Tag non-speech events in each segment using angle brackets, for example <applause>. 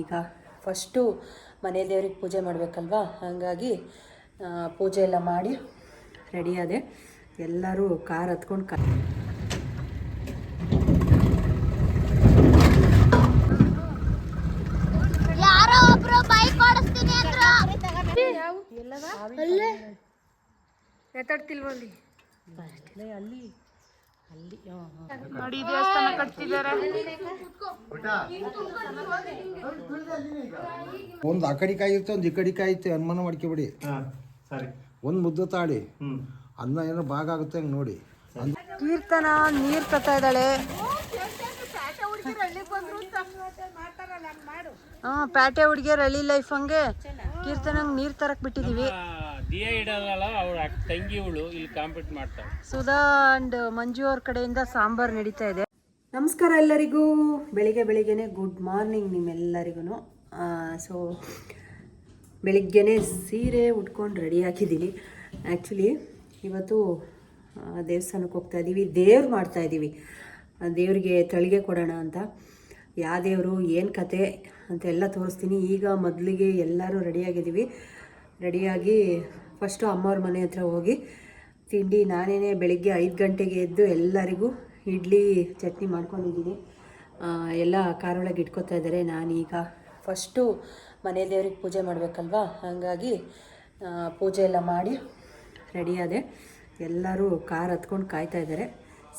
ಈಗ ಫಸ್ಟು ಮನೆ ದೇವ್ರಿಗೆ ಪೂಜೆ ಮಾಡಬೇಕಲ್ವಾ? ಹಾಗಾಗಿ ಪೂಜೆ ಎಲ್ಲ ಮಾಡಿ ರೆಡಿ ಆದೆ. ಎಲ್ಲರೂ ಕಾರ್ ಹತ್ಕೊಂಡು ಕಾ ಯಾರೋ ಒಬ್ರು ಬೈಕ್ ಓಡಿಸ್ತೀನಿ ಅಂದ್ರು. ಎತ್ತಾಡ್ತಿಲ್ವಲ್ಲಿ ಅಲ್ಲಿ. ಅಲ್ಲಿ ನೋಡಿ ದೇವಸ್ಥಾನ ಕಟ್ತಿದ್ದಾರೆ. ಒಂದು ಆ ಕಡೆ ಕಾಯಿ ಇರುತ್ತೆ ಒಂದು ಈ ಕಡೆ ಕಾಯಿ ಇರುತ್ತೆ ಅನುಮಾನ ಮಾಡ್ಕೊಬೇಡಿ. ಸರಿ. ಒಂದು ಮುದ್ದು ತಾಳಿ. ಅನ್ನ ಏನೋ ಭಾಗ ಆಗುತ್ತೆ ಹಂಗೆ ನೋಡಿ. ಕೀರ್ತನ ನೀರು ತರ್ತಾ ಇದ್ದಾಳೆ. ಹ ಪ್ಯಾಟೆ ಹುಡುಗಿಯರ್ ಹಳ್ಳಿ ಲೈಫ್ ಹಂಗೆ. ಕೀರ್ತನ ನೀರು ತರಕ್ ಬಿಟ್ಟಿದೀವಿ. ದಿಯ ಇಡಲ್ಲ ಅವ್ರ ತಂಗಿ ಇವಳು ಇಲ್ಲಿ ಕಾಂಪೀಟ್ ಮಾಡ್ತಾಳೆ. ಸುಧಾ ಅಂಡ್ ಮಂಜು ಅವ್ರ ಕಡೆಯಿಂದ ಸಾಂಬಾರ್ ನಡೀತಾ ಇದೆ. ನಮಸ್ಕಾರ ಎಲ್ಲರಿಗೂ. ಬೆಳಿಗ್ಗೆ ಬೆಳಿಗ್ಗೆನೆ ಗುಡ್ ಮಾರ್ನಿಂಗ್ ನಿಮ್ಮೆಲ್ಲರಿಗೂ ಸೊ ಬೆಳಿಗ್ಗೆನೆ ಸೀರೆ ಉಟ್ಕೊಂಡು ರೆಡಿ ಹಾಕಿದ್ದೀನಿ ಆ್ಯಕ್ಚುಲಿ ಇವತ್ತು ದೇವಸ್ಥಾನಕ್ಕೆ ಹೋಗ್ತಾ ಇದ್ದೀವಿ ದೇವ್ರು ಮಾಡ್ತಾ ಇದ್ದೀವಿ ದೇವ್ರಿಗೆ ತಳಿಗೆ ಕೊಡೋಣ ಅಂತ. ಯಾವ ದೇವರು ಏನು ಕತೆ ಅಂತೆಲ್ಲ ತೋರಿಸ್ತೀನಿ. ಈಗ ಮೊದಲಿಗೆ ಎಲ್ಲರೂ ರೆಡಿಯಾಗಿದ್ದೀವಿ ರೆಡಿಯಾಗಿ ಫಸ್ಟು ಅಮ್ಮವ್ರ ಮನೆ ಹತ್ರ ಹೋಗಿ ತಿಂಡಿ ನಾನೇನೆ ಬೆಳಿಗ್ಗೆ ಐದು ಗಂಟೆಗೆ ಎದ್ದು ಎಲ್ಲರಿಗೂ ಇಡ್ಲಿ ಚಟ್ನಿ ಮಾಡ್ಕೊಂಡಿದ್ದೀನಿ. ಎಲ್ಲ ಕಾರೊಳಗೆ ಇಟ್ಕೊತಾ ಇದ್ದಾರೆ. ನಾನೀಗ ಫಸ್ಟು ಮನೆ ದೇವ್ರಿಗೆ ಪೂಜೆ ಮಾಡಬೇಕಲ್ವಾ? ಹಾಗಾಗಿ ಪೂಜೆ ಎಲ್ಲ ಮಾಡಿ ರೆಡಿಯಾದೆ ಎಲ್ಲರೂ ಕಾರ್ ಹತ್ಕೊಂಡು ಕಾಯ್ತಾ ಇದ್ದಾರೆ.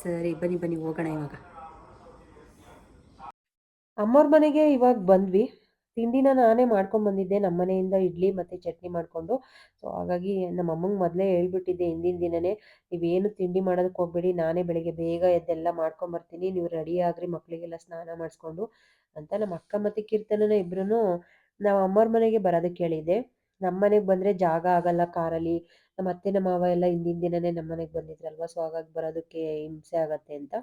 ಸರಿ, ಬನ್ನಿ ಬನ್ನಿ, ಹೋಗೋಣ ಇವಾಗ. ಅಮ್ಮವ್ರ ಮನೆಗೆ ಇವಾಗ ಬಂದ್ವಿ. ತಿಂಡಿನ ನಾನೇ ಮಾಡ್ಕೊಂಡು ಬಂದಿದ್ದೆ. ನಮ್ಮ ಮನೆಯಿಂದ ಇಡ್ಲಿ ಮತ್ತು ಚಟ್ನಿ ಮಾಡಿಕೊಂಡು. ಸೊ ಹಾಗಾಗಿ ನಮ್ಮ ಅಮ್ಮಂಗೆ ಮೊದಲೇ ಹೇಳ್ಬಿಟ್ಟಿದ್ದೆ ಹಿಂದಿನ ದಿನನೇ, ನೀವೇನು ತಿಂಡಿ ಮಾಡೋದಕ್ಕೆ ಹೋಗ್ಬೇಡಿ. ನಾನೇ ಬೆಳಿಗ್ಗೆ ಬೇಗ ಎದ್ದೆಲ್ಲ ಮಾಡ್ಕೊಂಬರ್ತೀನಿ ನೀವು ರೆಡಿ ಆಗ್ರಿ ಮಕ್ಕಳಿಗೆಲ್ಲ ಸ್ನಾನ ಮಾಡಿಸ್ಕೊಂಡು. ಅಂತ ನಮ್ಮ ಅಕ್ಕ ಮತ್ತು ಕೀರ್ತನನ ಇಬ್ರು ನಾವು ಅಮ್ಮವ್ರ ಮನೆಗೆ ಬರೋದಕ್ಕೆ ಹೇಳಿದ್ದೆ. ನಮ್ಮ ಮನೆಗೆ ಬಂದರೆ ಜಾಗ ಆಗಲ್ಲ ಕಾರಲ್ಲಿ. ನಮ್ಮ ಅತ್ತೆ ನಮ್ಮ ಮಾವ ಎಲ್ಲ ಹಿಂದಿನ ದಿನನೇ ನಮ್ಮ ಮನೆಗೆ ಬಂದಿದ್ರಲ್ವ? ಸೊ ಹಾಗಾಗಿ ಬರೋದಕ್ಕೆ ಹಿಂಸೆ ಆಗತ್ತೆ ಅಂತ.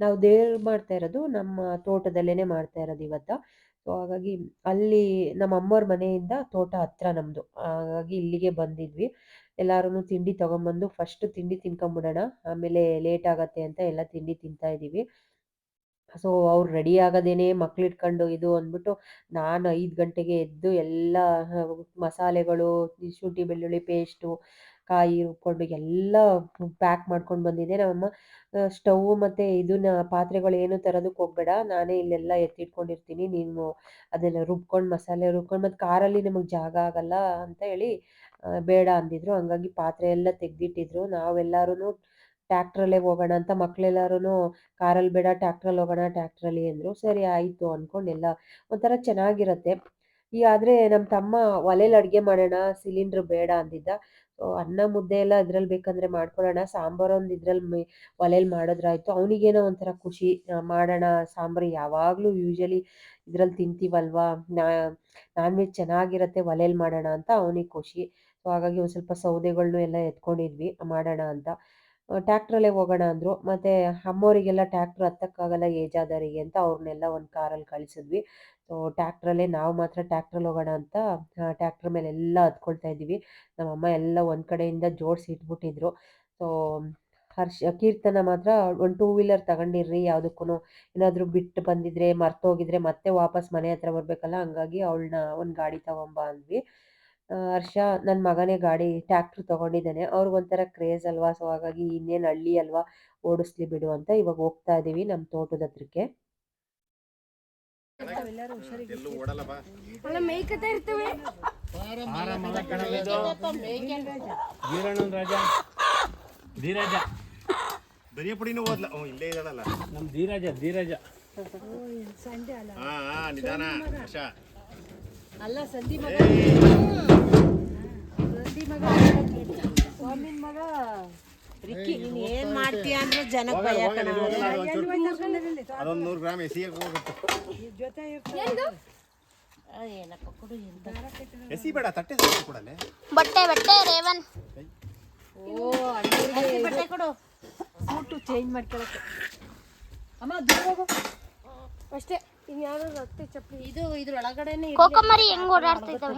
ನಾವು ದೇವ್ರು ಮಾಡ್ತಾ ಇರೋದು ನಮ್ಮ ತೋಟದಲ್ಲೇ ಮಾಡ್ತಾ ಇರೋದು ಇವತ್ತು. ಸೊ ಹಾಗಾಗಿ ಅಲ್ಲಿ ನಮ್ಮ ಅಮ್ಮವ್ರ ಮನೆಯಿಂದ ತೋಟ ಹತ್ರ ನಮ್ಮದು ಹಾಗಾಗಿ ಇಲ್ಲಿಗೆ ಬಂದಿದ್ವಿ. ಎಲ್ಲರೂ ತಿಂಡಿ ತಗೊಂಬಂದು ಫಸ್ಟ್ ತಿಂಡಿ ತಿನ್ಕೊಂಬಿಡೋಣ. ಆಮೇಲೆ ಲೇಟ್ ಆಗತ್ತೆ ಅಂತ ಎಲ್ಲ ತಿಂಡಿ ತಿಂತಾ ಇದ್ದೀವಿ ಸೊ ಅವ್ರು ರೆಡಿ ಆಗೋದೇನೆ ಮಕ್ಳು ಇಟ್ಕೊಂಡು ಇದು ಅಂದ್ಬಿಟ್ಟು ನಾನು ಐದು ಗಂಟೆಗೆ ಎದ್ದು ಎಲ್ಲ, ಮಸಾಲೆಗಳು, ಶುಂಠಿ, ಬೆಳ್ಳುಳ್ಳಿ ಪೇಸ್ಟು ಕಾಯಿ ರುಬ್ಕೊಂಡು ಎಲ್ಲ ಪ್ಯಾಕ್ ಮಾಡ್ಕೊಂಡು ಬಂದಿದ್ದೆ. ನಮ್ಮಮ್ಮ ಸ್ಟವ್ ಮತ್ತು ಇದನ್ನ ಪಾತ್ರೆಗಳು ಏನು ತರೋದಕ್ಕೆ ಹೋಗ್ಬೇಡ. ನಾನೇ ಇಲ್ಲೆಲ್ಲ ಎತ್ತಿಟ್ಕೊಂಡಿರ್ತೀನಿ. ನೀನು ಅದೆಲ್ಲ ರುಬ್ಕೊಂಡು, ಮಸಾಲೆ ರುಬ್ಕೊಂಡು ಮತ್ತು ಕಾರಲ್ಲಿ ನಮಗೆ ಜಾಗ ಆಗಲ್ಲ ಅಂತ ಹೇಳಿ ಬೇಡ ಅಂದಿದ್ರು. ಹಂಗಾಗಿ ಪಾತ್ರೆ ಎಲ್ಲ ತೆಗ್ದಿಟ್ಟಿದ್ರು. ನಾವೆಲ್ಲರೂ ಟ್ಯಾಕ್ಟ್ರಲ್ಲೇ ಹೋಗೋಣ ಅಂತ ಮಕ್ಳೆಲ್ಲರೂ ಕಾರಲ್ಲಿ ಬೇಡ ಟ್ಯಾಕ್ಟ್ರಲ್ಲಿ ಹೋಗೋಣ ಟ್ಯಾಕ್ಟ್ರಲ್ಲಿ ಅಂದರು. ಸರಿ, ಆಯಿತು ಅಂದ್ಕೊಂಡು ಎಲ್ಲ ಒಂಥರ ಚೆನ್ನಾಗಿರತ್ತೆ. ಈ ಆದರೆ ನಮ್ಮ ತಮ್ಮ ಒಲೆಯಲ್ಲಿ ಅಡುಗೆ ಮಾಡೋಣ, ಸಿಲಿಂಡ್ರ್ ಬೇಡ ಅಂದಿದ್ದ. ಅನ್ನ ಮುದ್ದೆ ಎಲ್ಲ ಇದ್ರಲ್ಲಿ ಬೇಕಂದ್ರೆ ಮಾಡ್ಕೊಳ್ಳೋಣ. ಸಾಂಬಾರ್ ಒಂದು ಇದ್ರಲ್ಲಿ ಒಲೆಯಲ್ಲಿ ಮಾಡಿದ್ರಾಯ್ತು. ಅವನಿಗೇನೋ ಒಂಥರ ಖುಷಿ ಮಾಡೋಣ, ಸಾಂಬಾರು ಯಾವಾಗಲೂ ಯೂಶಲಿ ಇದ್ರಲ್ಲಿ ತಿಂತೀವಲ್ವಾ? ನಾ ನಾನ್ ವೆಜ್ ಚೆನ್ನಾಗಿರತ್ತೆ ಒಲೆಯಲ್ಲಿ ಮಾಡೋಣ ಅಂತ ಅವನಿಗೆ ಖುಷಿ. ಸೊ, ಹಾಗಾಗಿ ಒಂದು ಸ್ವಲ್ಪ ಸೌದೆಗಳನ್ನೂ ಎಲ್ಲ ಎತ್ಕೊಂಡಿದ್ವಿ, ಮಾಡೋಣ ಅಂತ. ಟ್ಯಾಕ್ಟ್ರಲ್ಲೇ ಹೋಗೋಣ ಅಂದರು. ಮತ್ತು ಅಮ್ಮೋರಿಗೆಲ್ಲ ಟ್ಯಾಕ್ಟ್ರ್ ಹತ್ತಕ್ಕಾಗಲ್ಲ, ಏಜ್ ಆದವರಿಗೆ ಅಂತ ಅವ್ರನ್ನೆಲ್ಲ ಒಂದು ಕಾರಲ್ಲಿ ಕಳಿಸಿದ್ವಿ. ಸೊ, ಟ್ಯಾಕ್ಟ್ರಲ್ಲೇ ನಾವು ಮಾತ್ರ ಟ್ಯಾಕ್ಟ್ರಲ್ಲಿ ಹೋಗೋಣ ಅಂತ ಟ್ಯಾಕ್ಟ್ರ್ ಮೇಲೆ ಎಲ್ಲ ಹತ್ಕೊಳ್ತಾ ಇದ್ದೀವಿ. ನಮ್ಮಮ್ಮ ಎಲ್ಲ ಒಂದು ಕಡೆಯಿಂದ ಜೋಡಿಸಿ ಇಟ್ಬಿಟ್ಟಿದ್ರು. ಸೊ, ಹರ್ಷ, ಕೀರ್ತನ ಮಾತ್ರ ಒಂದು ಟೂ ವೀಲರ್ ತಗೊಂಡಿರ್ರಿ ಯಾವುದಕ್ಕೂ ಏನಾದರೂ ಬಿಟ್ಟು ಬಂದಿದ್ರೆ, ಮರ್ತೋಗಿದ್ರೆ ಮತ್ತೆ ವಾಪಸ್ ಮನೆ ಹತ್ರ ಬರಬೇಕಲ್ಲ, ಹಂಗಾಗಿ ಅವಳನ್ನ ಒಂದು ಗಾಡಿ ತಗೊಂಬ ಅಂದ್ವಿ ಹರ್ಷ ನನ್ನ ಮಗನೇ ಗಾಡಿ ಟ್ಯಾಕ್ಟ್ರ್ ತೊಗೊಂಡಿದ್ದಾನೆ. ಅವ್ರಿಗೊಂಥರ ಕ್ರೇಜ್ ಅಲ್ವಾ? ಸೊ ಹಾಗಾಗಿ ಇನ್ನೇನು ಹಳ್ಳಿ ಅಲ್ವಾ? ಓಡಿಸ್ಲಿ ಬಿಡು ಅಂತ ಇವಾಗ ಹೋಗ್ತಾ ಇದ್ದೀವಿ ನಮ್ಮ ತೋಟದ ಹತ್ರಕ್ಕೆ. ಅಲ್ಲ? ಧೀರಜ. ಧೀರಜ ಧೀರಜ. ಹಾ ಹಾ ನಿಧಾನ ಅಲ್ಲ ಸಂಧಿ ಮಗ. ಸಂಧಿ ಮಗ ಸ್ವಾಮಿನ ಮಗ. ರಿಕ್ಕಿ ನೀನು ಏನು ಮಾಡ್ತೀಯ ಅಂದ್ರೆ ಜನಕ್ಕೆ ಭಯ ಕಣ. ಅದೊಂದು ನೂರು ಗ್ರಾಮ್ ಎಸಿಗೆ ಎಂತ. ಎಸಿ ಬೇಡ ತಟ್ಟೆ ಸಾಕು ಕೊಡಲೆ ಬಟ್ಟೆ ಬಟ್ಟೆ ರೇವನ್. ಸೂಟು ಚೇಂಜ್ ಮಾಡ್ಕೊಳಕ್ಕೆ. ಅಮ್ಮ ದೂರ ಹೋಗು. ಅಷ್ಟೇ. ಇನ್ಯಾವ್ದು ರೊಟ್ಟಿ ಚಪ್ಪಲಿ ಇದು ಇದ್ರೊಳಗಡೆನೆ ಕೋಕಮರಿ ಹೆಂಗ್ ಓಡಾಡ್ತಾ ಇದ್ದಾವೆ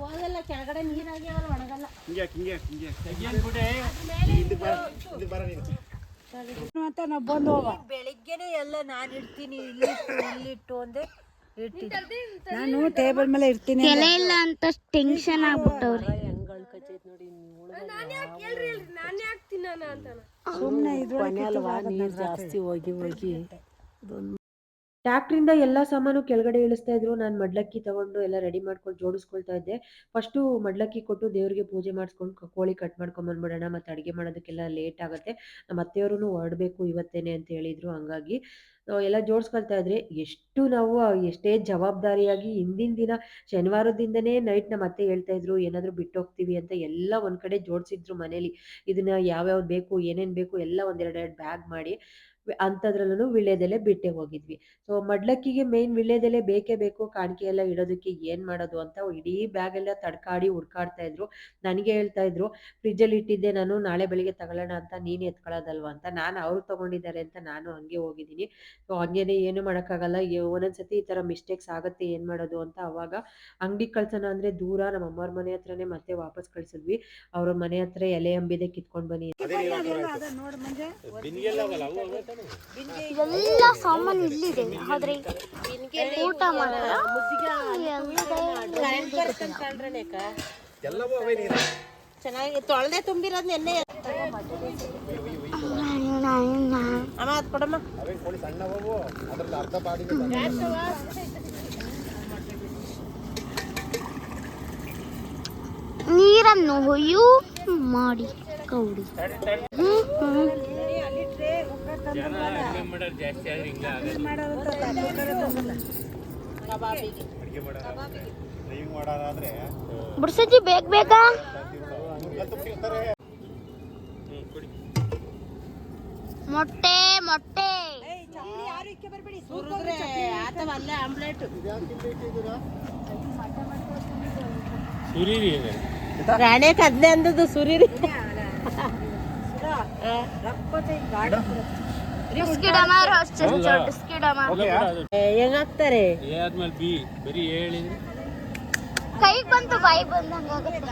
ಹೋಗಲ್ಲ ಕೆಳಗಡೆ ನೀರಾಗಿ ಒಣಗಲ್ಲ. ಹಿಂಗೆ ಹಿಂಗೆ ಹಿಂಗೆ ಹಿಂದಕ್ಕೆ ಬರ ಹಿಂದಕ್ಕೆ ಬರ ನೀನು. ಅಂತ ನಾವು ಬಂದು ಹೋಗ ಬೆಳಿಗ್ಗೆನೆ ಎಲ್ಲ ನಾನು ಇಡ್ತೀನಿ ಇಲ್ಲಿಟ್ಟು ಇಲ್ಲಿಟ್ಟು ಅಂದೆ ನಾನು ಟೇಬಲ್ ಮೇಲೆ ಇರ್ತೀನಿ ಇಲ್ಲ ಅಂತ ಟೆನ್ಷನ್ ಆಗ್ಬಿಟ್ಟವ್ರಿ. ಹೆಂಗಳು ಕಚ್ಚೈತ್ ನೋಡಿ ಸುಮ್ಮನೆ ಇದು ನೀರು ಜಾಸ್ತಿ ಹೋಗಿ ಹೋಗಿ. ಟ್ಯಾಕ್ಟ್ರಿಂದ ಎಲ್ಲ ಸಾಮಾನು ಕೆಳಗಡೆ ಇಳಿಸ್ತಾ ಇದ್ರು. ನಾನು ಮಡ್ಲಕ್ಕಿ ತಗೊಂಡು ಎಲ್ಲ ರೆಡಿ ಮಾಡ್ಕೊಂಡು ಜೋಡಿಸ್ಕೊಳ್ತಾ ಇದ್ದೆ. ಫಸ್ಟು ಮಡ್ಲಕ್ಕಿ ಕೊಟ್ಟು ದೇವ್ರಿಗೆ ಪೂಜೆ ಮಾಡಿಸ್ಕೊಂಡು ಕೋಳಿ ಕಟ್ ಮಾಡ್ಕೊಂಡ್ ಬಂದ್ಬಿಡೋಣ. ಮತ್ತೆ ಅಡುಗೆ ಮಾಡೋದಕ್ಕೆಲ್ಲ ಲೇಟ್ ಆಗುತ್ತೆ. ನಮ್ಮ ಅತ್ತೆಯವರು ಹೊರಡಬೇಕು ಇವತ್ತೇನೆ ಅಂತ ಹೇಳಿದ್ರು ಹಂಗಾಗಿ. ಎಲ್ಲ ಜೋಡಿಸ್ಕೊಳ್ತಾ ಇದ್ರೆ. ಎಷ್ಟು ನಾವು ಎಷ್ಟೇ ಜವಾಬ್ದಾರಿಯಾಗಿ ಹಿಂದಿನ ದಿನ ಶನಿವಾರದಿಂದನೇ ನೈಟ್ ನಮ್ಮ ಅತ್ತೆ ಹೇಳ್ತಾ ಇದ್ರು, ಏನಾದರೂ ಬಿಟ್ಟೋಗ್ತೀವಿ ಅಂತ ಎಲ್ಲ ಒಂದ್ ಕಡೆ ಜೋಡಿಸಿದ್ರು ಮನೇಲಿ. ಇದನ್ನ ಯಾವ್ಯಾವ್ದು ಬೇಕು, ಏನೇನು ಬೇಕು ಎಲ್ಲ ಒಂದೆರಡು ಎರಡು ಬ್ಯಾಗ್ ಮಾಡಿ. ಅಂಥದ್ರಲ್ಲೂ ವಿಳ್ಯದೆಲೆ ಬಿಟ್ಟೆ ಹೋಗಿದ್ವಿ. ಸೊ ಮಡ್ಲಕ್ಕಿಗೆ ಮೇನ್ ವಿಳ್ಯದೆಲೆ ಬೇಕೇ ಬೇಕು ಕಾಣಿಕೆ ಎಲ್ಲ ಇಡೋದಕ್ಕೆ ಏನು ಮಾಡೋದು ಅಂತ ಇಡೀ ಬ್ಯಾಗ್ ಎಲ್ಲ ತಡ್ಕಾಡಿ ಹುಡ್ಕಾಡ್ತಾ ಇದ್ರು. ನನಗೆ ಹೇಳ್ತಾ ಇದ್ರು ಫ್ರಿಜ್ಜಲ್ಲಿ ಇಟ್ಟಿದ್ದೆ ನಾನು ನಾಳೆ ಬೆಳಿಗ್ಗೆ ತಗೊಳ್ಳೋಣ ಅಂತ ನೀನು ಎತ್ಕೊಳ್ಳೋದಲ್ವಾ ಅಂತ. ನಾನು ಅವ್ರು ತಗೊಂಡಿದ್ದಾರೆ ಅಂತ ನಾನು ಹಂಗೆ ಹೋಗಿದ್ದೀನಿ. ಸೊ ಹಂಗೇನೆ ಏನು ಮಾಡೋಕ್ಕಾಗಲ್ಲ. ಯ- ಒಂದೊಂದ್ಸತಿ ಈ ಥರ ಮಿಸ್ಟೇಕ್ಸ್ ಆಗುತ್ತೆ ಏನು ಮಾಡೋದು ಅಂತ ಅವಾಗ ಅಂಗಡಿ ಕಳ್ಸೋಣ ಅಂದರೆ ದೂರ ನಮ್ಮ ಅಮ್ಮವ್ರ ಮನೆ ಹತ್ರನೇ ಮತ್ತೆ ವಾಪಸ್ ಕಳ್ಸಿದ್ವಿ. ಅವ್ರ ಮನೆ ಹತ್ರ ಎಲೆ ಅಂಬಿದೆ ಕಿತ್ಕೊಂಡು ಬನ್ನಿ ಎಲ್ಲ ಸಾಮಾನು ಇಲ್ಲಿದೆ. ಆದ್ರೆ ಊಟ ಚೆನ್ನಾಗಿ ತೊಳೆದೆ ತುಂಬಿರೋದು ನೆನ್ನೆ. ಅಮ್ಮ ಅದು ಕೊಡಮ್ಮ. ನೀರನ್ನು ಹೊಯ್ಯು ಮಾಡಿ ಕೌಡಿ ಹ್ಮ್ ಅಡುಗೆ ಮಾಡೋದು ಜಾಸ್ತಿ ಆದ್ರೆ ಹಿಂಗ ಅಡುಗೆ ಮಾಡೋದು ಡ್ರೈವಿಂಗ್ ಮಾಡೋದಾದ್ರೆ ಬಿಡ್ಸಜ್ಜಿ ಬೇಗ ಬೇಗ. ತುಂಬಿರ್ತಾರೆ ಮೊಟ್ಟೆ. ಮೊಟ್ಟೆ. ರಾಣೆ ಕದ್ನೆ ಅಂದದ್ದು ಸುರೀರಿ. ಹೆಂಗಾಗ್ತಾರೆ ಆದ್ಮೇಲೆ ಬಿ ಬರೀ ಹೇಳಿದ್ರೆ ಕೈಗೆ ಬಂತು ಬಾಯಿ ಬಂದಂಗಾಗುತ್ತೆ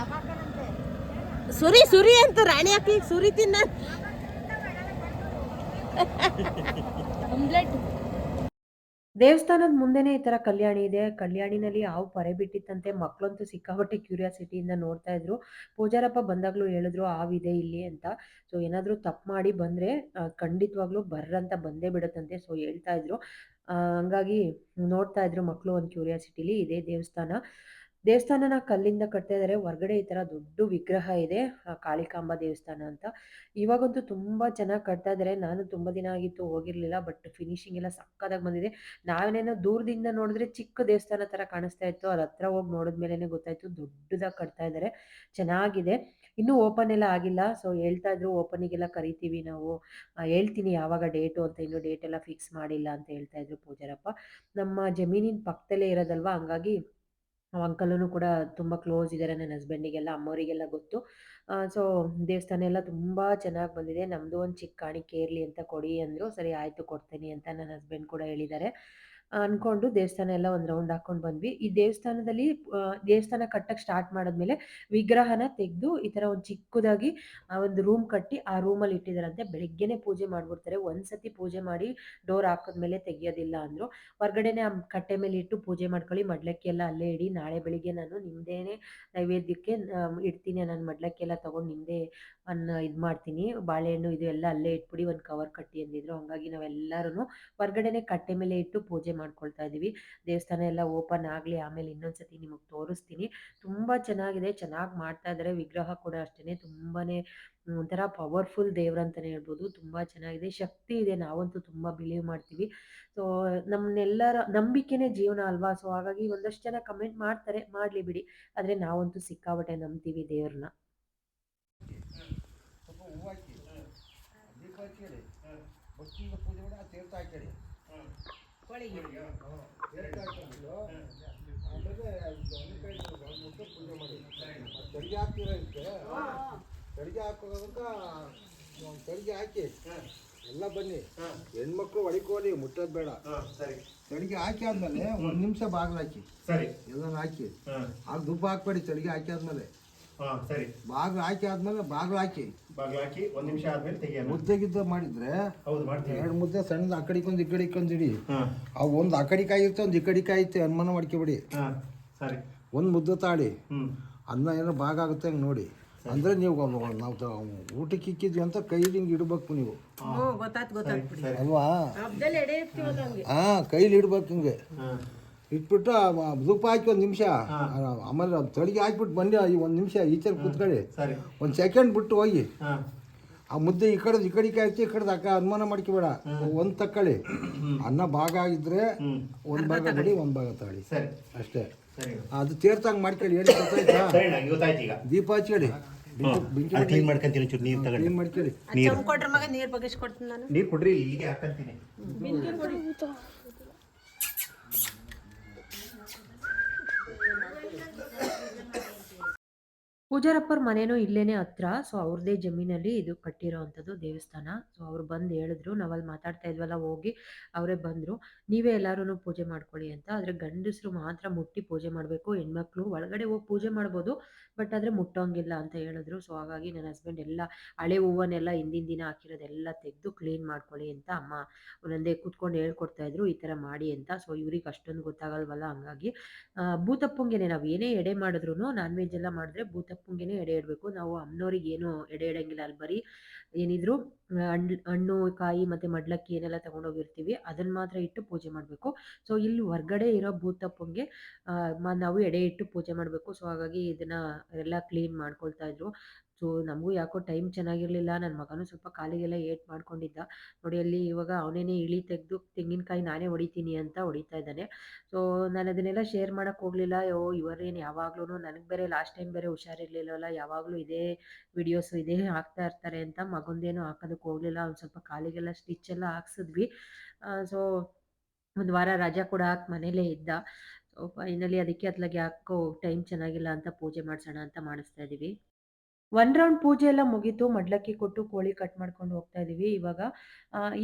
ಸುರಿ ಸುರಿ ಅಂತ ರಾಣಿ ಹಾಕಿ ಸುರಿ ತಿನ್ನ ದೇವಸ್ಥಾನದ ಮುಂದೆನೇ ಈ ತರ ಕಲ್ಯಾಣಿ ಇದೆ. ಕಲ್ಯಾಣಿನಲ್ಲಿ ಹಾವು ಪರೆ ಬಿಟ್ಟಿತ್ತಂತೆ. ಮಕ್ಕಳಂತೂ ಸಿಕ್ಕಾಪಟ್ಟೆ ಕ್ಯೂರಿಯಾಸಿಟಿಯಿಂದ ನೋಡ್ತಾ ಇದ್ರು. ಪೂಜಾರಪ್ಪ ಬಂದಾಗ್ಲೂ ಹೇಳಿದ್ರು ಹಾವಿದೆ ಇಲ್ಲಿ ಅಂತ. ಸೊ ಏನಾದರೂ ತಪ್ಪು ಮಾಡಿ ಬಂದ್ರೆ ಖಂಡಿತವಾಗ್ಲೂ ಬರ್ರಂತ ಬಂದೇ ಬಿಡುತ್ತಂತೆ. ಸೊ ಹೇಳ್ತಾ ಇದ್ರು. ಹಂಗಾಗಿ ನೋಡ್ತಾ ಇದ್ರು ಮಕ್ಕಳು ಒಂದು ಕ್ಯೂರಿಯಾಸಿಟಿಲಿ, ಇದೇ ದೇವಸ್ಥಾನ. ದೇವಸ್ಥಾನನ ಕಲ್ಲಿಂದ ಕಟ್ತಾ ಇದ್ದಾರೆ ಹೊರಗಡೆ ಈ ಥರ ದೊಡ್ಡ ವಿಗ್ರಹ ಇದೆ ಕಾಳಿಕಾಂಬ ದೇವಸ್ಥಾನ ಅಂತ. ಇವಾಗಂತೂ ತುಂಬ ಚೆನ್ನಾಗಿ ಕಟ್ತಾ ಇದ್ದಾರೆ ನಾನು ತುಂಬ ದಿನ ಆಗಿತ್ತು, ಹೋಗಿರಲಿಲ್ಲ ಬಟ್ ಫಿನಿಶಿಂಗ್ ಎಲ್ಲ ಸಕ್ಕತ್ತಾಗಿ ಬಂದಿದೆ. ನಾವೇನೇನೋ ದೂರದಿಂದ ನೋಡಿದ್ರೆ ಚಿಕ್ಕ ದೇವಸ್ಥಾನ ಥರ ಕಾಣಿಸ್ತಾ ಇತ್ತು. ಅದು ಹತ್ರ ಹೋಗಿ ನೋಡಿದ್ಮೇಲೆ ಗೊತ್ತಾಯ್ತು, ದೊಡ್ಡದಾಗಿ ಕಟ್ತಾ ಇದ್ದಾರೆ ಚೆನ್ನಾಗಿದೆ. ಇನ್ನೂ ಓಪನ್ ಎಲ್ಲ ಆಗಿಲ್ಲ. ಸೊ ಹೇಳ್ತಾ ಇದ್ರು ಓಪನಿಗೆಲ್ಲ ಕರಿತೀವಿ ನಾವು. ಹೇಳ್ತೀನಿ ಯಾವಾಗ ಡೇಟು ಅಂತ. ಇನ್ನೂ ಡೇಟ್ ಎಲ್ಲ ಫಿಕ್ಸ್ ಮಾಡಿಲ್ಲ ಅಂತ ಹೇಳ್ತಾ ಇದ್ರು ಪೂಜಾರಪ್ಪ. ನಮ್ಮ ಜಮೀನಿನ ಪಕ್ಕದಲ್ಲೇ ಇರೋದಲ್ವಾ? ಹಂಗಾಗಿ ಅಂಕಲೂ ಕೂಡ ತುಂಬ ಕ್ಲೋಸ್ ಇದ್ದಾರೆ ನನ್ನ ಹಸ್ಬೆಂಡಿಗೆಲ್ಲ ಅಮ್ಮವರಿಗೆಲ್ಲ ಗೊತ್ತು. ಸೊ ದೇವಸ್ಥಾನ ಎಲ್ಲ ತುಂಬ ಚೆನ್ನಾಗಿ ಬಂದಿದೆ. ನಮ್ಮದು ಒಂದು ಚಿಕ್ಕ ಕಾಣಿಕೆ ಇರಲಿ ಅಂತ ಕೊಡಿ ಅಂದರು, ಸರಿ ಆಯಿತು ಕೊಡ್ತೀನಿ ಅಂತ ನನ್ನ ಹಸ್ಬೆಂಡ್ ಕೂಡ ಹೇಳಿದ್ದಾರೆ. ಅಂದ್ಕೊಂಡು ದೇವಸ್ಥಾನ ಎಲ್ಲ ಒಂದು ರೌಂಡ್ ಹಾಕೊಂಡು ಬಂದ್ವಿ. ಈ ದೇವಸ್ಥಾನದಲ್ಲಿ ದೇವಸ್ಥಾನ ಕಟ್ಟಕ್ಕೆ ಸ್ಟಾರ್ಟ್ ಮಾಡಿದ್ಮೇಲೆ ವಿಗ್ರಹನ ತೆಗೆದು ಈ ತರ ಒಂದು ಚಿಕ್ಕದಾಗಿ ಒಂದು ರೂಮ್ ಕಟ್ಟಿ ಆ ರೂಮಲ್ಲಿ ಇಟ್ಟಿದಾರಂತೆ. ಬೆಳಿಗ್ಗೆನೆ ಪೂಜೆ ಮಾಡಿಬಿಡ್ತಾರೆ. ಒಂದ್ಸತಿ ಪೂಜೆ ಮಾಡಿ ಡೋರ್ ಹಾಕಿದ್ಮೇಲೆ ತೆಗಿಯೋದಿಲ್ಲ ಅಂದ್ರು. ಹೊರ್ಗಡೆನೆ ಆ ಕಟ್ಟೆ ಮೇಲೆ ಇಟ್ಟು ಪೂಜೆ ಮಾಡ್ಕೊಳ್ಳಿ. ಮಡ್ಲಕ್ಕಿ ಎಲ್ಲ ಅಲ್ಲೇ ಇಡಿ. ನಾಳೆ ಬೆಳಿಗ್ಗೆ ನಾನು ನಿಮ್ದೇನೆ ನೈವೇದ್ಯಕ್ಕೆ ಇಡ್ತೀನಿ ನಾನು ಮಡ್ಲಕ್ಕಿ ಎಲ್ಲ ತೊಗೊಂಡು ನಿಮ್ಮದೇ ಅನ್ನ ಇದು ಮಾಡ್ತೀನಿ. ಬಾಳೆಹಣ್ಣು ಇದು ಎಲ್ಲ ಅಲ್ಲೇ ಇಟ್ಬಿಡಿ. ಒಂದು ಕವರ್ ಕಟ್ಟಿ ಅಂದಿದ್ರು. ಹಂಗಾಗಿ ನಾವೆಲ್ಲರೂ ಹೊರ್ಗಡೆನೆ ಕಟ್ಟೆ ಮೇಲೆ ಇಟ್ಟು ಪೂಜೆ ಮಾಡ್ಕೊಳ್ತಾ ಇದ್ದೀವಿ. ದೇವಸ್ಥಾನ ಎಲ್ಲ ಓಪನ್ ಆಗಲಿ, ಆಮೇಲೆ ಇನ್ನೊಂದು ಸತಿ ನಿಮಗೆ ತೋರಿಸ್ತೀನಿ. ತುಂಬ ಚೆನ್ನಾಗಿದೆ, ಚೆನ್ನಾಗಿ ಮಾಡ್ತಾ ಇದ್ದಾರೆ. ವಿಗ್ರಹ ಕೂಡ ಅಷ್ಟೇ ತುಂಬಾ ಒಂಥರ ಪವರ್ಫುಲ್ ದೇವ್ರಂತಲೇ ಹೇಳ್ಬೋದು. ತುಂಬ ಚೆನ್ನಾಗಿದೆ. ಶಕ್ತಿ ಇದೆ. ನಾವಂತೂ ತುಂಬ ಬಿಲೀವ್ ಮಾಡ್ತೀವಿ. ಸೊ ನಮ್ಮನ್ನೆಲ್ಲರ ನಂಬಿಕೆನೇ ಜೀವನ ಅಲ್ವಾ? ಸೊ ಹಾಗಾಗಿ ಒಂದಷ್ಟು ಜನ ಕಮೆಂಟ್ ಮಾಡ್ತಾರೆ, ಮಾಡಲಿ ಬಿಡಿ. ಆದರೆ ನಾವಂತೂ ಸಿಕ್ಕಾಪಟ್ಟೆ ನಂಬ್ತೀವಿ ದೇವ್ರನ್ನ ಸ್ವಲ್ಪ ಹೂವು ಹಾಕಿ ದೀಪ ಹಚ್ಚಿಡಿ ಭಕ್ತಿಯಿಂದ ಪೂಜೆ ಮಾಡಿ ಆ ತೀರ್ಥ ಹಾಕಿಡಿ ಮಾಡಿ ತೆರಿಗೆ ಹಾಕ್ತೀರ ಇದಕ್ಕೆ? ತೆರಿಗೆ ಹಾಕಿ. ಎಲ್ಲ ಬನ್ನಿ. ಹೆಣ್ಮಕ್ಳು ಒಳಕೋಲಿ ಮುಟ್ಟೋದು ಬೇಡ. ಸರಿ ತೆರಿಗೆ ಹಾಕಿ ಆದ್ಮೇಲೆ ಒಂದು ನಿಮಿಷ ಬಾಗಿಲು ಹಾಕಿ. ಸರಿ. ಎಲ್ಲನೂ ಹಾಕಿ. ಆಗ ಹಾಕಬೇಡಿ ಹಾಕ್ಬೇಡಿ ತೆರಿಗೆ ಹಾಕಿ ಆದ್ಮೇಲೆ. ಬಾಗಿಲು ಹಾಕಿ ಆದ್ಮೇಲೆ ಬಾಗಿಲು ಹಾಕಿ. ಬಾಗ್ಲು ಹಾಕಿ ಒಂದ್ ನಿಮಿಷ ಆದ್ಮೇಲೆ ತೆಗಿಯೋಣ ಮುದ್ದೆ ಗಿದ್ದೆ ಮಾಡಿದ್ರೆ ಹೌದು ಮಾಡ್ತೀವಿ. ಎರಡು ಮುದ್ದೆ ಸಣ್ಣದ ಆ ಕಡೆಗೊಂದು ಈ ಕಡೆಗೊಂದು ಇಡಿ. ಅವು ಒಂದು ಆ ಕಡೆ ಕಾಯಿ ಇರುತ್ತೆ ಒಂದು ಈ ಕಡೆ ಕಾಯಿ ಅನುಮಾನ ಮಾಡ್ಕೊಬಿಡಿ. ಹಾ ಸರಿ. ಒಂದು ಮುದ್ದೆ ತಾಳಿ. ಅನ್ನ ಏನೋ ಭಾಗ ಆಗುತ್ತೆ ಹಂಗೆ ನೋಡಿ. ಅಂದ್ರೆ ನೀವು ನಾವು ತ- ಊಟಕ್ಕೆ ಇಕ್ಕಿದ್ವಿ ಅಂತ ಕೈಲಿ ಹಿಂಗೆ ಇಡ್ಬೇಕು ನೀವು. ಅಲ್ವಾ? ಹಾ ಕೈಲಿ ಇಡ್ಬೇಕು ಹಿಂಗೆ. ಹಾ. ಇಟ್ಬಿಟ್ಟು ಧೂಪ ಹಾಕಿ ಒಂದು ನಿಮಿಷ. ಆಮೇಲೆ ತಳಿಗೆ ಹಾಕ್ಬಿಟ್ಟು ಬನ್ನಿ ಒಂದು ನಿಮಿಷ ಈಚೆ ಕೂತ್ಕೊಳ್ಳಿ ಸರಿ. ಒಂದು ಸೆಕೆಂಡ್ ಬಿಟ್ಟು ಹೋಗಿ. ಆ ಮುದ್ದೆ ಈ ಕಡೆ ಈ ಕಡೆ ಕಾಯ್ತಿ ಈ ಕಡೆ ಅಕ್ಕ ಅನುಮಾನ ಮಾಡ್ಕೋಬೇಡ ಒಂದು ತಕ್ಕಳಿ. ಅನ್ನ ಭಾಗ ಆಗಿದ್ರೆ ಒಂದು ಭಾಗ ಬಿಡಿ ಒಂದು ಭಾಗ ತಗೊಳ್ಳಿ. ಸರಿ. ಅಷ್ಟೇ. ಸರಿ. ಅದು ತೀರ್ಥಂಗೆ ಮಾಡ್ಕೊಳ್ಳಿ ಹೇಳಿ ಗೊತ್ತಾಯ್ತಾ? ಸರಿ ನಂಗೆ ಈಗ. ದೀಪ ಹಚ್ಕೊಳ್ಳಿ ನೀರ್ ಕ್ಲೀನ್ ಮಾಡ್ಕೊಂತೀನಿ ಚೂರು ನೀರು ತಗೊಂಡು ಕ್ಲೀನ್ ಮಾಡ್ಕೊಳ್ಳಿ ನೀರು ಕೊಡ್ರಿ ಇಲ್ಲಿಗೆ ಹಾಕಂತೀನಿ. ಪೂಜಾರಪ್ಪರ ಮನೇನೂ ಇಲ್ಲೇನೆ ಹತ್ರ ಸೊ ಅವ್ರದೇ ಜಮೀನಲ್ಲಿ ಇದು ಕಟ್ಟಿರೋ ಅಂಥದ್ದು ದೇವಸ್ಥಾನ. ಸೊ ಅವ್ರು ಬಂದು ಹೇಳಿದ್ರು ನಾವಲ್ಲಿ ಮಾತಾಡ್ತಾ ಇದ್ವಲ್ಲ ಹೋಗಿ ಅವರೇ ಬಂದರು, ನೀವೇ ಎಲ್ಲರೂ ಪೂಜೆ ಮಾಡ್ಕೊಳ್ಳಿ ಅಂತ. ಆದರೆ ಗಂಡಸರು ಮಾತ್ರ ಮುಟ್ಟಿ ಪೂಜೆ ಮಾಡಬೇಕು, ಹೆಣ್ಮಕ್ಳು ಒಳಗಡೆ ಹೋಗಿ ಪೂಜೆ ಮಾಡ್ಬೋದು ಬಟ್ ಆದರೆ ಮುಟ್ಟೋಂಗಿಲ್ಲ ಅಂತ ಹೇಳಿದ್ರು. ಸೊ ಹಾಗಾಗಿ ನನ್ನ ಹಸ್ಬೆಂಡ್ ಎಲ್ಲ ಹಳೆ ಹೂವನ್ನೆಲ್ಲ ಹಿಂದಿನ ದಿನ ಹಾಕಿರೋದೆಲ್ಲ ತೆಗೆದು ಕ್ಲೀನ್ ಮಾಡ್ಕೊಳ್ಳಿ ಅಂತ ಅಮ್ಮ ಒಂದೊಂದೇ ಕೂತ್ಕೊಂಡು ಹೇಳ್ಕೊಡ್ತಾ ಇದ್ರು, ಈ ಥರ ಮಾಡಿ ಅಂತ. ಸೊ ಇವ್ರಿಗೆ ಅಷ್ಟೊಂದು ಗೊತ್ತಾಗಲ್ವಲ್ಲ? ಹಂಗಾಗಿ ಭೂತಪ್ಪುಂಗೆನೆ ನಾವು ಏನೇ ಎಡೆ ಮಾಡಿದ್ರು ನಾನ್ ವೆಜ್ ಎಲ್ಲ ಮಾಡಿದ್ರೆ ಭೂತಪ್ಪಂಗೆನೆ ಎಡೆ ಇಡಬೇಕು. ನಾವು ಅಮ್ಮನವ್ರಿಗೆ ಏನು ಎಡೆ ಇಡಂಗಿಲ್ಲ. ಅಲ್ಲಿ ಬರೀ ಏನಿದ್ರು ಹಣ್ಣು, ಕಾಯಿ ಮತ್ತು ಮಡ್ಲಕ್ಕಿ ಏನೆಲ್ಲ ತಗೊಂಡೋಗಿರ್ತೀವಿ ಅದನ್ನ ಮಾತ್ರ ಇಟ್ಟು ಪೂಜೆ ಮಾಡಬೇಕು. ಸೊ ಇಲ್ಲಿ ಹೊರಗಡೆ ಇರೋ ಭೂತಪ್ಪಂಗೆ ನಾವು ಎಡೆ ಇಟ್ಟು ಪೂಜೆ ಮಾಡಬೇಕು. ಸೊ ಹಾಗಾಗಿ ಇದನ್ನು ಎಲ್ಲ ಕ್ಲೀನ್ ಮಾಡ್ಕೊಳ್ತಾ ಇದ್ರು. ಸೊ ನಮಗೂ ಯಾಕೋ ಟೈಮ್ ಚೆನ್ನಾಗಿರಲಿಲ್ಲ. ನನ್ನ ಮಗನೂ ಸ್ವಲ್ಪ ಕಾಲಿಗೆಲ್ಲ ಏಟ್ ಮಾಡ್ಕೊಂಡಿದ್ದ. ನೋಡಿ, ಅಲ್ಲಿ ಇವಾಗ ಅವನೇನೆ ಇಳಿ ತೆಗೆದು ತೆಂಗಿನಕಾಯಿ ನಾನೇ ಹೊಡಿತೀನಿ ಅಂತ ಹೊಡಿತಾ ಇದ್ದಾನೆ. ಸೊ ನಾನು ಅದನ್ನೆಲ್ಲ ಶೇರ್ ಮಾಡೋಕ್ಕೆ ಹೋಗಲಿಲ್ಲ. ಯೋ ಇವರೇನು ಯಾವಾಗ್ಲೂ ನನಗೆ ಬೇರೆ ಲಾಸ್ಟ್ ಟೈಮ್ ಬೇರೆ ಹುಷಾರಿರ್ಲಿಲ್ಲವಲ್ಲ ಯಾವಾಗಲೂ ಇದೇ ವಿಡಿಯೋಸು ಇದೇ ಹಾಕ್ತಾ ಇರ್ತಾರೆ ಅಂತ ಮಗಂದೇನು ಹಾಕೋದಕ್ಕೆ ಹೋಗಲಿಲ್ಲ. ಅವ್ನು ಸ್ವಲ್ಪ ಕಾಲಿಗೆಲ್ಲ ಸ್ಟಿಚ್ ಎಲ್ಲ ಹಾಕ್ಸಿದ್ವಿ. ಸೊ ಒಂದು ವಾರ ರಜಾ ಕೂಡ ಹಾಕಿ ಮನೇಲೇ ಇದ್ದ. ಫೈನಲಿ ಅದಕ್ಕೆ ಅತ್ಲಾಗೆ ಯಾಕೋ ಟೈಮ್ ಚೆನ್ನಾಗಿಲ್ಲ ಅಂತ ಪೂಜೆ ಮಾಡಿಸೋಣ ಅಂತ ಮಾಡಿಸ್ತಾ ಇದ್ದೀವಿ ಒನ್ ರೌಂಡ್ ಪೂಜೆ ಎಲ್ಲ ಮುಗೀತು, ಮಡ್ಲಕ್ಕಿ ಕೊಟ್ಟು ಕೋಳಿ ಕಟ್ ಮಾಡ್ಕೊಂಡು ಹೋಗ್ತಾ ಇದೀವಿ. ಇವಾಗ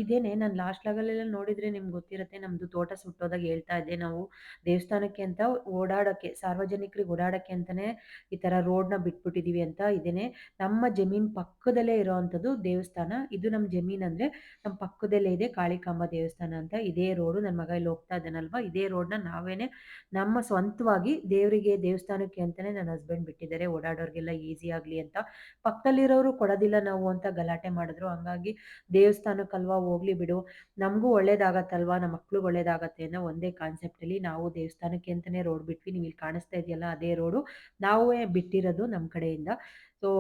ಇದೇನೆ, ನಾನು ಲಾಸ್ಟ್ ಲಾಗಲ್ಲೆಲ್ಲ ನೋಡಿದ್ರೆ ನಿಮ್ಗೆ ಗೊತ್ತಿರುತ್ತೆ, ನಮ್ದು ತೋಟ ಸುಟ್ಟೋದಾಗ ಹೇಳ್ತಾ ಇದ್ದೆ ನಾವು ದೇವಸ್ಥಾನಕ್ಕೆ ಅಂತ ಓಡಾಡೋಕ್ಕೆ, ಸಾರ್ವಜನಿಕರಿಗೆ ಓಡಾಡೋಕ್ಕೆ ಅಂತಾನೆ ಈ ಥರ ರೋಡ್ನ ಬಿಟ್ಬಿಟ್ಟಿದೀವಿ ಅಂತ ಇದೇನೆ. ನಮ್ಮ ಜಮೀನ್ ಪಕ್ಕದಲ್ಲೇ ಇರೋವಂಥದ್ದು ದೇವಸ್ಥಾನ. ಇದು ನಮ್ಮ ಜಮೀನ್ ಅಂದ್ರೆ ನಮ್ಮ ಪಕ್ಕದಲ್ಲೇ ಇದೆ ಕಾಳಿಕಾಂಬ ದೇವಸ್ಥಾನ ಅಂತ. ಇದೇ ರೋಡು ನನ್ನ ಮಗ ಇಲ್ಲಿ ಹೋಗ್ತಾ ಇದ್ದಾನಲ್ವಾ? ಇದೇ ರೋಡ್ನ ನಾವೇನೆ ನಮ್ಮ ಸ್ವಂತವಾಗಿ ದೇವರಿಗೆ ದೇವಸ್ಥಾನಕ್ಕೆ ಅಂತಾನೆ ನನ್ನ ಹಸ್ಬೆಂಡ್ ಬಿಟ್ಟಿದ್ದಾರೆ. ಓಡಾಡೋರಿಗೆಲ್ಲ ಈಸಿ ಆಗ್ಲಿ ಅಂತ. ಪಕ್ಕದಲ್ಲಿರೋರು ಕೊಡೋದಿಲ್ಲ ನಾವು ಅಂತ ಗಲಾಟೆ ಮಾಡಿದ್ರು. ಹಂಗಾಗಿ ದೇವಸ್ಥಾನಕ್ಕಲ್ವಾ ಹೋಗ್ಲಿ ಬಿಡು. ನಮಗೂ ಒಳ್ಳೇದಾಗತ್ತಲ್ವಾ? ನಮ್ಮ ಮಕ್ಳಿಗೆ ಒಳ್ಳೇದಾಗತ್ತೆ ಅನ್ನೋ ಒಂದೇ ಕಾನ್ಸೆಪ್ಟಲ್ಲಿ ನಾವು ದೇವಸ್ಥಾನಕ್ಕೆ ಅಂತಲೇ ರೋಡ್ ಬಿಟ್ವಿ. ನೀವು ಇಲ್ಲಿ ಕಾಣಿಸ್ತಾ ಇದೆಯಲ್ಲ ಅದೇ ರೋಡು ನಾವೇ ಬಿಟ್ಟಿರೋದು ನಮ್ಮ ಕಡೆಯಿಂದ. ಸೊ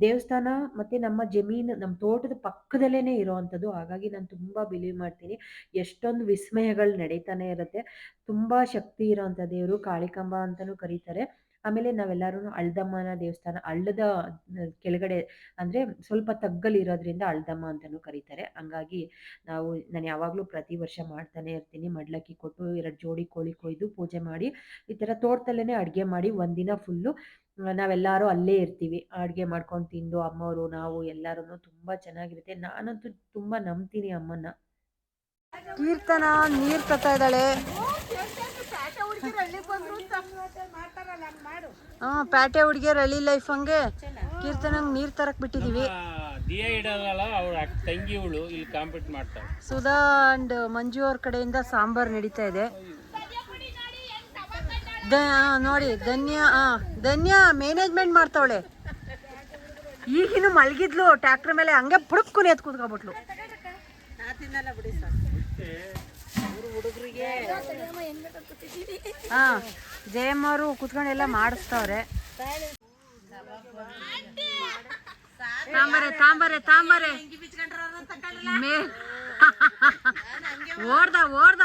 ದೇವಸ್ಥಾನ ಮತ್ತು ನಮ್ಮ ಜಮೀನು, ನಮ್ಮ ತೋಟದ ಪಕ್ಕದಲ್ಲೇ ಇರೋವಂಥದ್ದು. ಹಾಗಾಗಿ ನಾನು ತುಂಬ ಬಿಲೀವ್ ಮಾಡ್ತೀನಿ. ಎಷ್ಟೊಂದು ವಿಸ್ಮಯಗಳು ನಡೀತಾನೆ ಇರುತ್ತೆ. ತುಂಬ ಶಕ್ತಿ ಇರೋವಂಥ ದೇವರು. ಕಾಳಿಕಂಬ ಅಂತಲೂ ಕರೀತಾರೆ. ಆಮೇಲೆ ನಾವೆಲ್ಲರೂ ಅಳ್ದಮ್ಮನ ದೇವಸ್ಥಾನ ಅಳ್ಳದ ಕೆಳಗಡೆ ಅಂದರೆ ಸ್ವಲ್ಪ ತಗ್ಗಲಿರೋದ್ರಿಂದ ಅಳ್ದಮ್ಮ ಅಂತಲೂ ಕರೀತಾರೆ. ಹಂಗಾಗಿ ನಾವು ನಾನು ಯಾವಾಗಲೂ ಪ್ರತಿ ವರ್ಷ ಮಾಡ್ತಾನೆ ಇರ್ತೀನಿ. ಮಡ್ಲಕ್ಕಿ ಕೊಟ್ಟು ಎರಡು ಜೋಡಿ ಕೋಳಿ ಕೊಯ್ದು ಪೂಜೆ ಮಾಡಿ ಈ ಥರ ತೋಟದಲ್ಲೇ ಅಡುಗೆ ಮಾಡಿ ಒಂದಿನ ಫುಲ್ಲು ನಾವೆಲ್ಲರೂ ಅಲ್ಲೇ ಇರ್ತೀವಿ. ಅಡುಗೆ ಮಾಡ್ಕೊಂಡು ತಿಂದು ಅಮ್ಮವರು ನಾವು ಎಲ್ಲರೂ ತುಂಬ ಚೆನ್ನಾಗಿರುತ್ತೆ. ನಾನಂತೂ ತುಂಬ ನಂಬ್ತೀನಿ ಅಮ್ಮನ ಕೀರ್ತನ ನೀರ್ ತತ್ತಾ ಇದ್ದಾಳೆ. ಹಾ ಪ್ಯಾಟೆ ಹುಡುಗಿಯರ್ ಹಳ್ಳಿ ಲೈಫ್ ಹಂಗೆ. ಕೀರ್ತನಂಗ್ ನೀರ್ ತರಕ್ ಬಿಟ್ಟಿದೀವಿ. ಆ, ದಿಯ ಇಡಲ್ಲ ಅವ್ರ ತಂಗಿವಳು ಇಲ್ಲಿ ಕಾಂಪೀಟ್ ಮಾಡ್ತಾರೆ ಸುಧಾ ಅಂಡ್ ಮಂಜು ಅವ್ರ ಕಡೆಯಿಂದ ಸಾಂಬಾರ್ ನಡೀತಾ ಇದೆ. ನೋಡಿ ಧನ್ಯ ಆ, ಧನ್ಯ ಮ್ಯಾನೇಜ್ಮೆಂಟ್ ಮಾಡ್ತಾವಳೆ. ಈಗಿನ ಮಲಗಿದ್ಲು ಟ್ಯಾಕ್ಟರ್ ಮೇಲೆ ಹಂಗೆ ಬುಡಕ್ಕುನಿ ಎತ್ ಕೂತ್ಕೊಬಿಟ್ಲು ಹಾ. ಜಯಮ್ಮ ಅವರು ಕುತ್ಕೊಂಡು ಎಲ್ಲ ಮಾಡಿಸ್ತವ್ರೆ. ತಾಂಬರೆ ತಾಂಬರೆ ತಾಂಬರೆ. ಮೇ <laughs> ಓಡ್ದ ಓಡ್ದ.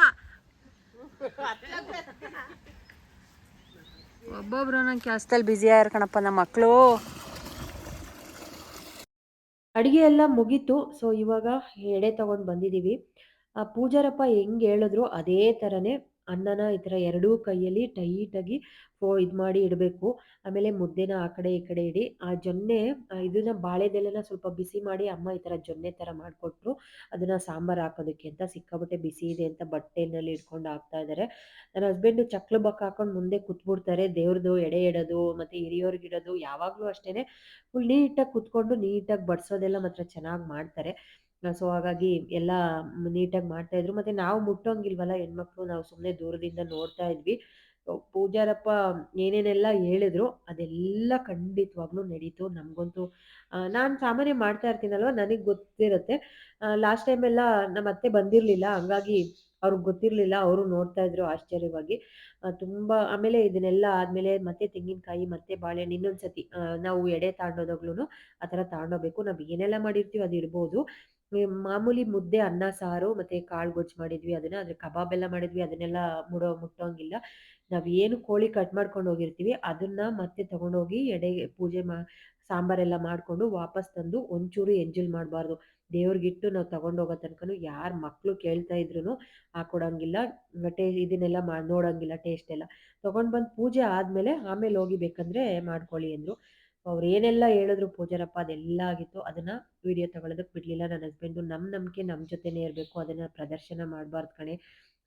ಒಬ್ಬೊಬ್ರು ನಂಗೆ ಕೆಲಸದಲ್ಲಿ ಬ್ಯುಸಿ ಆಗಿರ್ಕಣಪ್ಪ ಕಣಪ್ಪ ನಮ್ಮ ಮಕ್ಕಳು ಅಡುಗೆ ಎಲ್ಲ ಮುಗೀತು ಸೊ ಇವಾಗ ಎಡೆ ತಗೊಂಡು ಬಂದಿದ್ದೀವಿ ಪೂಜಾರಪ್ಪ ಹೆಂಗೆ ಹೇಳಿದ್ರು ಅದೇ ಥರನೇ ಅನ್ನನ ಈ ಥರ ಎರಡೂ ಕೈಯಲ್ಲಿ ಟೈಟಾಗಿ ಫೋ, ಇದು ಮಾಡಿ ಇಡಬೇಕು. ಆಮೇಲೆ ಮುದ್ದೆನ ಆ ಕಡೆ ಈ ಕಡೆ ಇಡಿ. ಆ ಜೊನ್ನೆ ಇದನ್ನ ಬಾಳೆದೆಲೆನ ಸ್ವಲ್ಪ ಬಿಸಿ ಮಾಡಿ ಅಮ್ಮ ಈ ಥರ ಜೊನ್ನೆ ಥರ ಮಾಡಿಕೊಟ್ರು. ಅದನ್ನು ಸಾಂಬಾರು ಹಾಕೋದಕ್ಕೆ ಅಂತ ಸಿಕ್ಕಾಬಟ್ಟೆ ಬಿಸಿ ಇದೆ ಅಂತ ಬಟ್ಟೆನಲ್ಲಿ ಇಟ್ಕೊಂಡು ಹಾಕ್ತಾ ಇದ್ದಾರೆ ನನ್ನ ಹಸ್ಬೆಂಡು ಚಕ್ಲು ಬಕ್ಕ ಹಾಕೊಂಡು ಮುಂದೆ ಕೂತ್ಬಿಡ್ತಾರೆ. ದೇವ್ರದ್ದು ಎಡೆ ಇಡೋದು ಮತ್ತು ಹಿರಿಯವ್ರಿಗೆ ಇಡೋದು ಯಾವಾಗಲೂ ಅಷ್ಟೇ ಫುಲ್ ನೀಟಾಗಿ ಕೂತ್ಕೊಂಡು ನೀಟಾಗಿ ಬಡಿಸೋದೆಲ್ಲ ಮಾತ್ರ ಚೆನ್ನಾಗಿ ಮಾಡ್ತಾರೆ. ಸೊ ಹಾಗಾಗಿ ಎಲ್ಲ ನೀಟಾಗಿ ಮಾಡ್ತಾ ಇದ್ರು. ಮತ್ತೆ ನಾವು ಮುಟ್ಟೋಂಗಿಲ್ವಲ್ಲ ಹೆಣ್ಮಕ್ಳು, ನಾವು ಸುಮ್ಮನೆ ದೂರದಿಂದ ನೋಡ್ತಾ ಇದ್ವಿ. ಪೂಜಾರಪ್ಪ ಏನೇನೆಲ್ಲ ಹೇಳಿದ್ರು, ಅದೆಲ್ಲ ಖಂಡಿತವಾಗ್ಲೂ ನಡೀತು ನಮಗಂತೂ. ನಾನು ಸಾಮಾನ್ಯ ಮಾಡ್ತಾ ಇರ್ತೀನಲ್ವ? ನನಗೆ ಗೊತ್ತಿರುತ್ತೆ. ಲಾಸ್ಟ್ ಟೈಮೆಲ್ಲ ನಮ್ಮ ಅತ್ತೆ ಬಂದಿರಲಿಲ್ಲ. ಹಂಗಾಗಿ ಅವ್ರಿಗೆ ಗೊತ್ತಿರಲಿಲ್ಲ. ಅವರು ನೋಡ್ತಾ ಇದ್ರು ಆಶ್ಚರ್ಯವಾಗಿ. ತುಂಬಾ ಆಮೇಲೆ ಇದನ್ನೆಲ್ಲ ಆದಮೇಲೆ ಮತ್ತೆ ತೆಂಗಿನಕಾಯಿ, ಮತ್ತೆ ಬಾಳೆಹಣ್ಣು ಇನ್ನೊಂದ್ಸತಿ ನಾವು ಎಡೆ ತಗೊಂಡೋದಾಗ್ಲೂ ಆ ಥರ ತಾಂಡೋಬೇಕು. ನಾವು ಏನೆಲ್ಲ ಮಾಡಿರ್ತೀವಿ ಅದು ಇರ್ಬೋದು ಮಾಮೂಲಿ ಮುದ್ದೆ, ಅನ್ನ, ಸಾರು ಮತ್ತೆ ಕಾಳು ಗೊಜ್ಜು ಮಾಡಿದ್ವಿ. ಅದನ್ನ ಅದ್ರ ಕಬಾಬ್ ಎಲ್ಲ ಮಾಡಿದ್ವಿ. ಅದನ್ನೆಲ್ಲ ಮುಡೋ, ಮುಟ್ಟೋಂಗಿಲ್ಲ. ನಾವು ಏನು ಕೋಳಿ ಕಟ್ ಮಾಡ್ಕೊಂಡು ಹೋಗಿರ್ತೀವಿ. ಅದನ್ನ ಮತ್ತೆ ತಗೊಂಡೋಗಿ ಎಡೆಗೆ ಪೂಜೆ ಮಾ, ಸಾಂಬಾರೆಲ್ಲ ಮಾಡ್ಕೊಂಡು ವಾಪಸ್ ತಂದು ಒಂಚೂರು ಎಂಜಲ್ ಮಾಡಬಾರ್ದು. ದೇವ್ರಿಗಿಟ್ಟು ನಾವು ತಗೊಂಡೋಗೋ ತನಕನೂ ಯಾರು ಮಕ್ಕಳು ಕೇಳ್ತಾ ಇದ್ರು ಹಾಕೊಡಂಗಿಲ್ಲ ಟೇ ಇದನ್ನೆಲ್ಲ ಮಾ, ನೋಡೋಂಗಿಲ್ಲ ಟೇಸ್ಟ್ ಎಲ್ಲ. ತೊಗೊಂಡು ಬಂದು ಪೂಜೆ ಆದಮೇಲೆ ಆಮೇಲೆ ಹೋಗಿ ಬೇಕಂದರೆ ಮಾಡ್ಕೊಳ್ಳಿ ಅಂದರು. ಅವ್ರು ಏನೆಲ್ಲ ಹೇಳಿದ್ರು ಪೂಜಾರಪ್ಪ ಅದೆಲ್ಲ ಆಗಿತ್ತು. ಅದನ್ನು ವಿಡಿಯೋ ತಗೊಳ್ಳೋದಕ್ಕೆ ಬಿಡಲಿಲ್ಲ. ನನ್ನ ಹಸ್ಬೆಂಡು ನಮ್ಮ ನಂಬಿಕೆ ನಮ್ಮ ಜೊತೆನೇ ಇರಬೇಕು. ಅದನ್ನು ಪ್ರದರ್ಶನ ಮಾಡಬಾರ್ದು ಕಣೆ.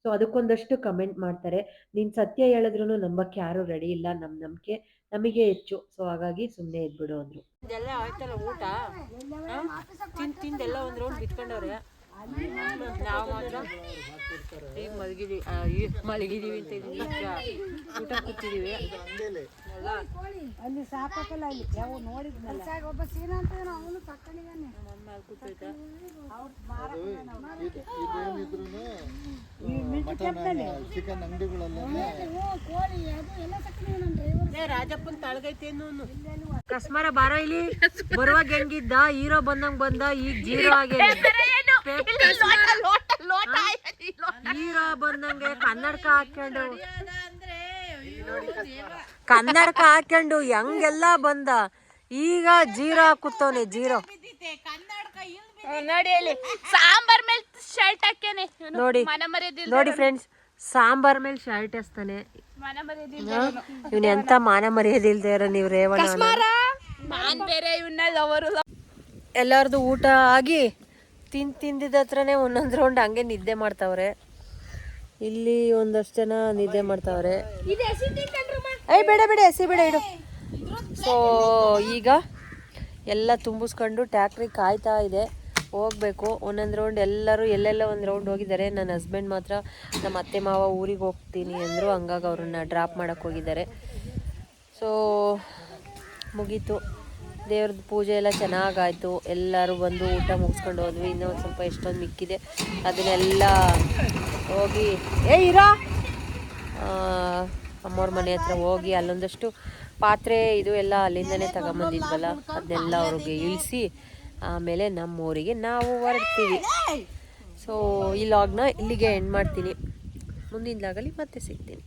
ಸೊ ಅದಕ್ಕೊಂದಷ್ಟು ಕಮೆಂಟ್ ಮಾಡ್ತಾರೆ. ನೀನು ಸತ್ಯ ಹೇಳಿದ್ರು ನಂಬಕ್ಕೆ ಯಾರೂ ರೆಡಿ ಇಲ್ಲ. ನಮ್ಮ ನಂಬಿಕೆ ನಮಗೆ ಹೆಚ್ಚು. ಸೊ ಹಾಗಾಗಿ ಸುಮ್ಮನೆ ಇದ್ಬಿಡು ಅಂದರು. ಆಯ್ತಲ್ಲ ಊಟ? ತಿಂದು ತಿಂದೆಲ್ಲ ಒಂದು ರೌಂಡ್ ಬಿಟ್ಕೊಂಡವ್ರೆ? ನಾವು ಮಾತ್ರ ಮಲಗಿದೀವಿ. ಮಲಗಿದೀವಿ ಅಂತ ಊಟ ಎಲ್ಲ ಅಲ್ಲಿ ಸಾಕಲ್ಲ ಅಲ್ಲಿ. ಯಾವ ನೋಡಿದ್ನಲ್ಲ. ಒಬ್ಬ ಸೀನ ಅಂತ ಅವನು ಪಕ್ಕನಿದ್ದಾನೆ. ಅಮ್ಮ ಅಲ್ಲಿ ಕೂತೈತೆ ಚಿಕನ್ ಅಂಗಡಿಗಳಲ್ಲಿ ಕೋಳಿ ಅದು ಎಲ್ಲ ಸಕ್ಕನೆ ಡ್ರೈವರ್ ಏ ರಾಜಪ್ಪನ್ ತಳಗೈತೆ ಕಸ್ಮಾರ ಬಾರೋ ಇಲ್ಲಿ. ಬರುವಾಗ ಹೆಂಗಿದ್ದ? ಹೀರೋ ಬಂದಂಗ್ ಬಂದ ಈಗ ಜೀರೋ ಆಗಿದೆ. ಹೀರೋ ಬಂದಂಗೆ ಕನ್ನಡಕ ಹಾಕೊಂಡು ಕನ್ನಡಕ ಹಾಕೊಂಡು ಹೆಂಗೆಲ್ಲ ಬಂದ. ಈಗ ಜೀರೋ ಹಾಕುತ್ತವನೆ ಜೀರೋ. ನೋಡಿ ಅಲ್ಲಿ. ಸಾಂಬಾರ್ ಮೇಲೆ ಶರ್ಟ್ ಹಾಕ್ಯಾನೆ. ನೋಡಿ ನೋಡಿ ಫ್ರೆಂಡ್ಸ್ ಸಾಂಬಾರ್ ಮೇಲೆ ಶರ್ಟ್ ಹಚ್ತಾನೆ ಇವನ್ ಎಂತ ಮಾನ ಮರ್ಯಾದೆ ಇಲ್ದೇ ಇರೋ ನೀವು ರೇವಣ ಎಲ್ಲಾರ್ದು ಊಟ ಆಗಿ ತಿಂದು ತಿಂದಿದ ಹತ್ರನೇ ಒಂದೊಂದು ರೌಂಡ್ ಹಂಗೆ ನಿದ್ದೆ ಮಾಡ್ತಾವ್ರೆ. ಇಲ್ಲಿ ಒಂದಷ್ಟು ಜನ ನಿದ್ದೆ ಮಾಡ್ತಾವ್ರೆ. ಏಯ್ ಬೇಡ ಬೇಡ ಎಸಿ ಬೇಡ ಇಡು. ಸೊ ಈಗ ಎಲ್ಲ ತುಂಬಿಸ್ಕೊಂಡು ಟ್ಯಾಕ್ಟ್ರಿ ಕಾಯ್ತಾ ಇದೆ. ಹೋಗ್ಬೇಕು. ಒಂದೊಂದು ರೌಂಡ್ ಎಲ್ಲರೂ ಎಲ್ಲೆಲ್ಲ ಒಂದು ರೌಂಡ್ ಹೋಗಿದ್ದಾರೆ. ನನ್ನ ಹಸ್ಬೆಂಡ್ ಮಾತ್ರ ನಮ್ಮ ಅತ್ತೆ ಮಾವ ಊರಿಗೆ ಹೋಗ್ತೀನಿ ಅಂದರು. ಹಂಗಾಗಿ ಅವ್ರನ್ನ ಡ್ರಾಪ್ ಮಾಡೋಕ್ಕೋಗಿದ್ದಾರೆ ಸೊ ಮುಗೀತು. ದೇವ್ರದ್ದು ಪೂಜೆ ಎಲ್ಲ ಚೆನ್ನಾಗಾಯಿತು. ಎಲ್ಲರೂ ಬಂದು ಊಟ ಮುಗಿಸ್ಕೊಂಡು ಹೋದ್ವಿ. ಇನ್ನೂ ಒಂದು ಸ್ವಲ್ಪ ಎಷ್ಟೊಂದು ಮಿಕ್ಕಿದೆ. ಅದನ್ನೆಲ್ಲ ಹೋಗಿ ಏ, ಇರೋ! ಅಮ್ಮವ್ರ ಮನೆ ಹತ್ರ ಹೋಗಿ ಅಲ್ಲೊಂದಷ್ಟು ಪಾತ್ರೆ ಇದು ಎಲ್ಲ ಅಲ್ಲಿಂದನೇ ತಗೊಂಬಂದಿದ್ವಲ್ಲ, ಅದನ್ನೆಲ್ಲ ಅವ್ರಿಗೆ ಇಳಿಸಿ ಆಮೇಲೆ ನಮ್ಮ ಊರಿಗೆ ನಾವು ಹೊರಡ್ತೀವಿ. ಸೊ ಈ ಲಾಗ್ನ ಇಲ್ಲಿಗೆ ಎಂಡ್ ಮಾಡ್ತೀನಿ. ಮುಂದಿನ ಲಾಗಲ್ಲಿ ಮತ್ತೆ ಸಿಗ್ತೀನಿ.